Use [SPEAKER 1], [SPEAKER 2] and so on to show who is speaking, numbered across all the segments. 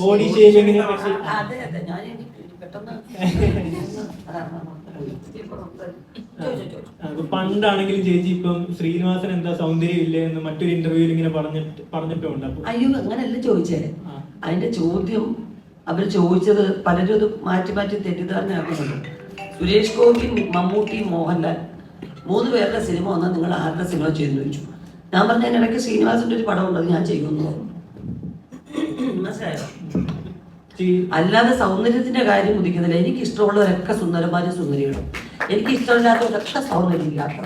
[SPEAKER 1] Body പണ്ടാണെങ്കിലും ചേച്ചി ഇപ്പം ശ്രീനിവാസൻ എന്താ സൗന്ദര്യം ഇല്ലേ എന്ന് മറ്റൊരു ഇന്റർവ്യൂവിൽ ഇങ്ങനെ പറഞ്ഞിട്ട് പറഞ്ഞിട്ടുണ്ട്
[SPEAKER 2] അയ്യോ അങ്ങനല്ല ചോദിച്ചേ. അതിന്റെ ചോദ്യം അവർ ചോദിച്ചത് പലരും അത് മാറ്റി മാറ്റി തെറ്റിദ്ധാരണയാക്കുന്നുണ്ട് സുരേഷ് ഗോപി മമ്മൂട്ടി മോഹൻലാൽ മൂന്ന് പേരുടെ സിനിമ വന്നാൽ നിങ്ങൾ ആരുടെ സിനിമ ചെയ്തു ചോദിച്ചു? ഞാൻ പറഞ്ഞ ഇടയ്ക്ക് ശ്രീനിവാസിന്റെ ഒരു പടം ഉണ്ടത് ഞാൻ ചെയ്യുമെന്ന് പറഞ്ഞു. മനസ്സിലായോ
[SPEAKER 1] ചേ-
[SPEAKER 2] അല്ലാതെ സൗന്ദര്യത്തിന്റെ കാര്യം ഉദിക്കുന്നില്ല. എനിക്ക് ഇഷ്ടമുള്ളവരൊക്കെ സുന്ദരന്മാരും സുന്ദരികളും. എനിക്ക് ഇഷ്ടമില്ലാത്തവരൊക്കെ
[SPEAKER 1] സൗന്ദര്യമില്ലാത്ത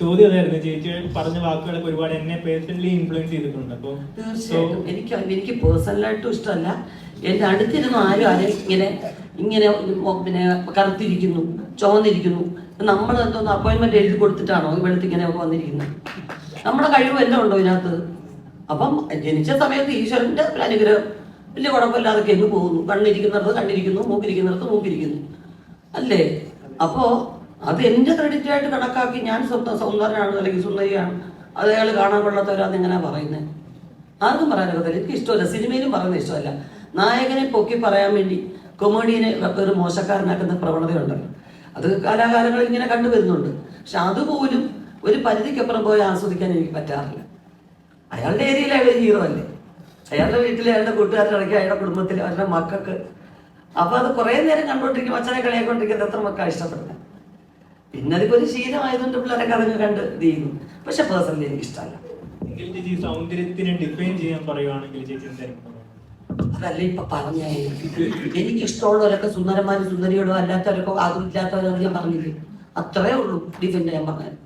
[SPEAKER 1] ചോദ്യം അതായിരുന്നു. ചേച്ചി പറഞ്ഞ വാക്കുകളൊക്കെ ഒരുപാട് എന്നെ പേഴ്സണലി ഇൻഫ്ലുവൻസ് ചെയ്തിട്ടുണ്ട്. അപ്പോൾ
[SPEAKER 2] തീർച്ചയായിട്ടും. എനിക്ക് എനിക്ക് പേഴ്സണലായിട്ടും ഇഷ്ടമല്ല. എന്റെ അടുത്തിരുന്ന് ആരും ആരും ഇങ്ങനെ ഇങ്ങനെ പിന്നെ കറുത്തിരിക്കുന്നു ചുവന്നിരിക്കുന്നു നമ്മൾ എന്തോന്ന് അപ്പോയിൻമെന്റ് എഴുതി കൊടുത്തിട്ടാണോ ഇവിടുത്തെ ഇങ്ങനെ വന്നിരിക്കുന്നത്? നമ്മുടെ കഴിവ് എല്ലാം ഉണ്ടോ ഇതിനകത്ത്? അപ്പം ജനിച്ച സമയത്ത് ഈശ്വരന്റെ ഒരു അനുഗ്രഹം. വലിയ കുഴപ്പമില്ലാതെ കെങ്ങ് പോകുന്നു. കണ്ണിരിക്കുന്നിടത്ത് കണ്ണിരിക്കുന്നു മൂക്കിരിക്കുന്നിടത്ത് മൂക്കിരിക്കുന്നു. അല്ലേ? അപ്പോ അത് എന്റെ ക്രെഡിറ്റ് ആയിട്ട് കണക്കാക്കി ഞാൻ സ്വന്തം സൗന്ദര്യമാണ് അല്ലെങ്കിൽ സുന്ദരിയാണ്. അത് അയാൾ കാണാൻ കൊള്ളാത്തവരാന്ന് ഇങ്ങനെ പറയുന്നത് ആർക്കും പറയാനൊക്കത്തില്ല എനിക്ക് ഇഷ്ടമല്ല. സിനിമയിലും പറയുന്നത് ഇഷ്ടമല്ല. നായകനെ പൊക്കി പറയാൻ വേണ്ടി കൊമേഡിയനെ ഒരു മോശക്കാരനാക്കുന്ന പ്രവണതയുണ്ടല്ലോ. അത് കാലാകാലങ്ങളിൽ ഇങ്ങനെ കണ്ടുവരുന്നുണ്ട്. പക്ഷെ അതുപോലും ഒരു പരിധിക്കപ്പുറം പോയി ആസ്വദിക്കാൻ എനിക്ക് പറ്റാറില്ല. അയാളുടെ ഏരിയയിലെ അയാൾ ഹീറോ അല്ലേ? അയാളുടെ വീട്ടിൽ അയാളുടെ കൂട്ടുകാരുടെ ഇടയ്ക്ക് അയാളുടെ കുടുംബത്തിൽ അവരുടെ മക്കൾക്ക്. അപ്പൊ അത് കുറെ നേരം കണ്ടോണ്ടിരിക്കും അച്ഛനെ കളിയാക്കൊണ്ടിരിക്കുന്നത് എത്ര മക്കൾ ഇഷ്ടപ്പെടുന്നത് പിന്നെ അതിപ്പോ ഒരു ശീലമായതുകൊണ്ട് പിള്ളേരൊക്കെ അതങ്ങ് കണ്ട് ഇത് ചെയ്യുന്നു. പക്ഷെ പേഴ്സണലി എനിക്ക് ഇഷ്ടമല്ല
[SPEAKER 1] സൗന്ദര്യത്തിനെ ഡിഫൈൻ ചെയ്യാൻ പറയുവാണെങ്കിൽ ചേച്ചി എന്തായിരിക്കും പറയുക?
[SPEAKER 2] അതല്ല ഇപ്പൊ പറഞ്ഞേ എനിക്ക് ഇഷ്ടമുള്ളവരൊക്കെ സുന്ദരന്മാരും സുന്ദരികളും അല്ലാത്തവരൊക്കെ അതും ഇല്ലാത്തവരൊക്കെ ഞാൻ പറഞ്ഞില്ലേ? അത്രേ ഉള്ളൂ ഡിഫൻഡ് ഞാൻ പറഞ്ഞത്.